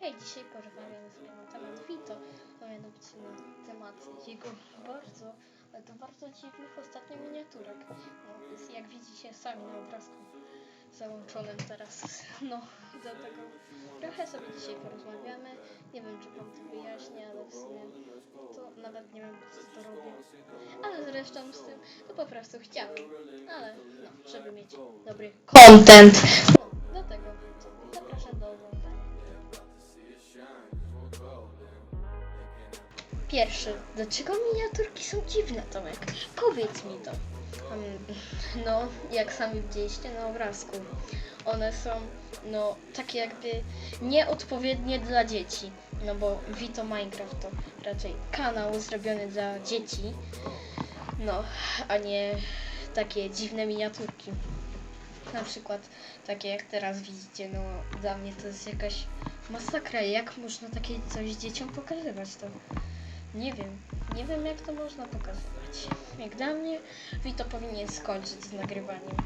Hej, dzisiaj porozmawiamy sobie na temat Vito, a mianowicie na temat jego bardzo, ale to bardzo dziwnych ostatnio miniaturek. No, jak widzicie sami na obrazku załączonym teraz. No, dlatego trochę sobie dzisiaj porozmawiamy. Nie wiem, czy wam to wyjaśnię, ale w sumie to nawet nie wiem, co to robię. Ale zresztą z tym, to po prostu chciałem. Ale no, żeby mieć dobry content. Pierwszy, dlaczego miniaturki są dziwne, Tomek? Powiedz mi to. Mm, No, jak sami widzieliście na obrazku, one są, no, takie jakby nieodpowiednie dla dzieci. No bo Vito Minecraft to raczej kanał zrobiony dla dzieci, no, a nie takie dziwne miniaturki. Na przykład takie jak teraz widzicie, no dla mnie to jest jakaś masakra. Jak można takie coś dzieciom pokazywać to? Nie wiem. Nie wiem jak to można pokazywać. Jak dla mnie Vito powinien skończyć z nagrywaniem.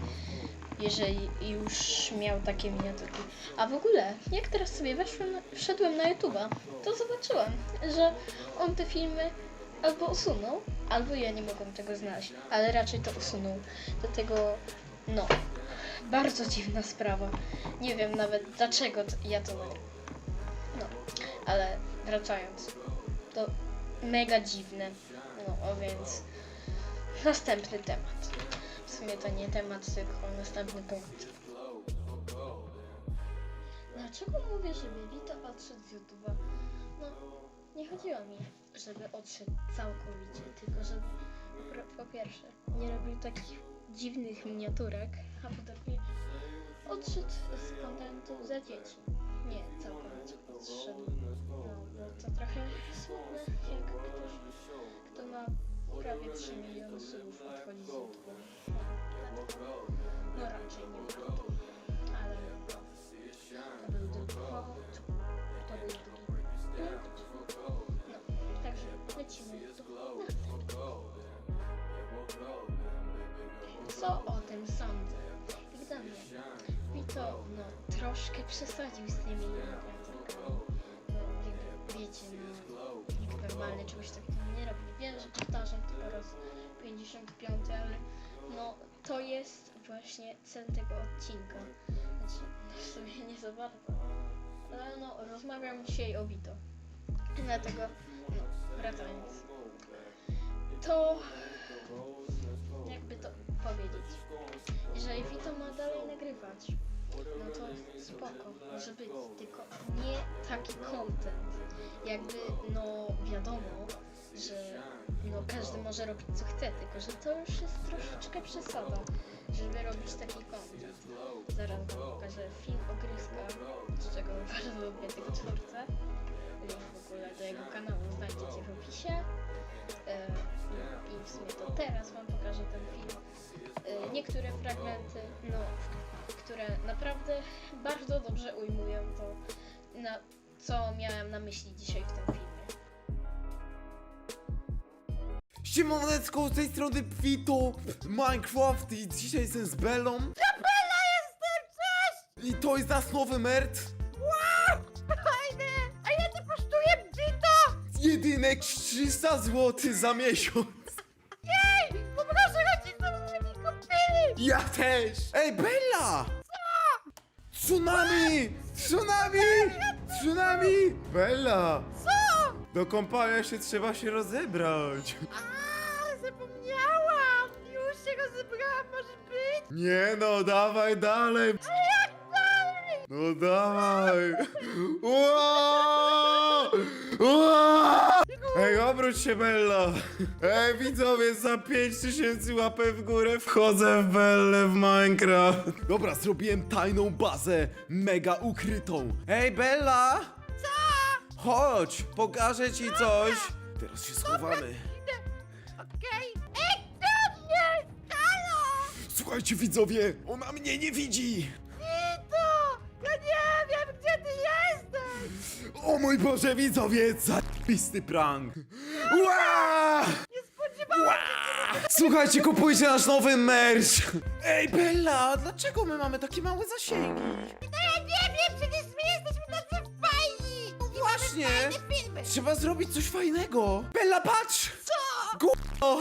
Jeżeli już miał takie miniaturki. A w ogóle, jak teraz sobie weszłem, wszedłem na YouTube'a, to zobaczyłam, że on te filmy albo usunął, albo ja nie mogłam tego znaleźć, ale raczej to usunął. Dlatego, no, bardzo dziwna sprawa. Nie wiem nawet dlaczego ja to. No, ale wracając, to mega dziwne. No, a więc następny temat. W sumie to nie temat, tylko następny punkt. Dlaczego mówię, żeby Vito odszedł z YouTube'a? No, nie chodziło mi, żeby odszedł całkowicie, tylko żeby po, po pierwsze nie robił takich dziwnych miniaturek, a po drugie odszedł z kontentu za dzieci. Nie, całkowicie odszedł. No, bo to trochę prawie 3 miliony subów z YouTube'a. No raczej nie warto. Ale to był tylko to był drugi punkt. No, także lecimy. Co o tym sądzę? Jak dla mnie, Vito no, troszkę przesadził z tymi 55, ale no, to jest właśnie cel tego odcinka. Znaczy, w sumie nie za bardzo. Ale no, rozmawiam dzisiaj o Vito. Dlatego, no, wracając. To, jakby to powiedzieć. Jeżeli Vito ma dalej nagrywać, no to spoko, może być, tylko nie taki content. Jakby, no wiadomo, że no każdy może robić co chce, tylko że to już jest troszeczkę przesada, żeby robić taki content. Zaraz wam pokażę film Ogryska, z czego bardzo lubię tego twórcę. Link w ogóle do jego kanału znajdziecie w opisie. E, I w sumie to teraz wam pokażę ten film. E, niektóre fragmenty, no, które naprawdę bardzo dobrze ujmują to, na, co miałem na myśli dzisiaj w tym filmie. Siemaneczko, z tej strony Vito, Minecraft i dzisiaj jestem z Bellą. Ja Bella jestem, cześć! I to jest nasz nowy merch. Fajne! A ja to kosztuje Vito! Jedynek 300 zł za miesiąc. Jej! Poproszę rodziców, żeby mi kupili! Ja też. Ej, Bella! Co? Tsunami! Tsunami! Tsunami! Bella! Co? Do kąpania się trzeba się rozebrać. A, zapomniałam! Już się rozebrałam, może być? Nie no, dawaj dalej. Jak dalej? No dawaj! Ło! Ło! Ej, obróć się, Bella! Ej, widzowie, za 5000 łapek w górę wchodzę w Bellę w Minecraft. Dobra, zrobiłem tajną bazę, mega ukrytą. Ej, Bella! Co? Chodź, pokażę ci coś. Teraz się schowamy. Okej. Ej, do mnie! Halo! Słuchajcie, widzowie, ona mnie nie widzi. Vito! Ja nie wiem, gdzie ty jesteś! O mój Boże, widzowie, zajebisty prank. Ła! Nie spodziewałam Ła! Słuchajcie, kupujcie nasz nowy merch! Ej, Bella, dlaczego my mamy takie małe zasięgi? Właśnie! Filmy! Trzeba zrobić coś fajnego! Bella, patrz! Co? Gówno!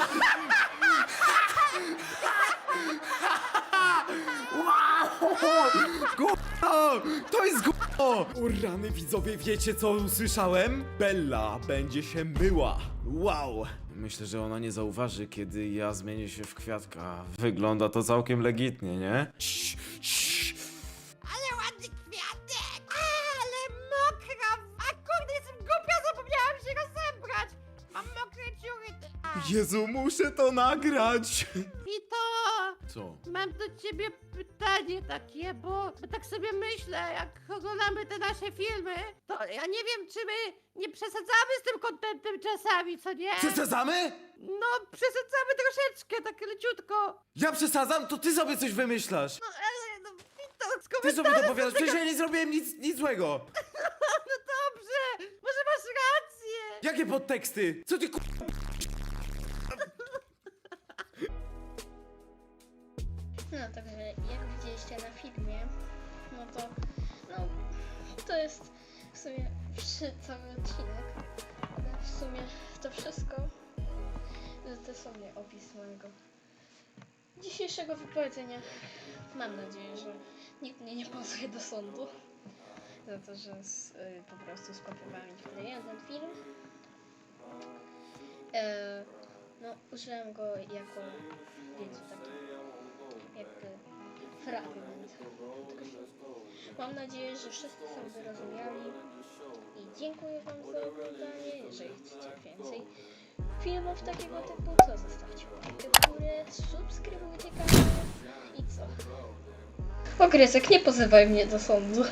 Wow! Gówno! To jest gówno! O rany widzowie, wiecie co usłyszałem? Bella będzie się myła. Wow! Myślę, że ona nie zauważy, kiedy ja zmienię się w kwiatka. Wygląda to całkiem legitnie, nie? Cii, cii. Jezu, muszę to nagrać! Vito! Co? Mam do ciebie pytanie takie, bo, bo tak sobie myślę, jak oglądamy te nasze filmy, to ja nie wiem, czy my nie przesadzamy z tym kontentem czasami, co nie? Przesadzamy? No, przesadzamy troszeczkę, tak leciutko. Ja przesadzam? To ty sobie coś wymyślasz! No, ale, no, Vito, z Ty sobie to powiadasz, przecież ja nie zrobiłem nic, nic złego! No dobrze, może masz rację. Jakie podteksty? Co ty ku... No także jak widzieliście na filmie, no to no to jest w sumie cały odcinek. W sumie to wszystko to jest sobie opis mojego dzisiejszego wypowiedzenia. Mam nadzieję, że nikt mnie nie pozwie do sądu za to, że s- y, po prostu skopiowałem i wkleiłem ten film. E, no, użyłem go jako, wiecie, taki fragment. Mam nadzieję, że wszyscy są wyrozumiali i dziękuję Wam za oglądanie. Jeżeli chcecie więcej filmów takiego typu, to zostawcie łapkę w górę, subskrybujcie kanał i co? Ogrysek, nie pozywaj mnie do sądu.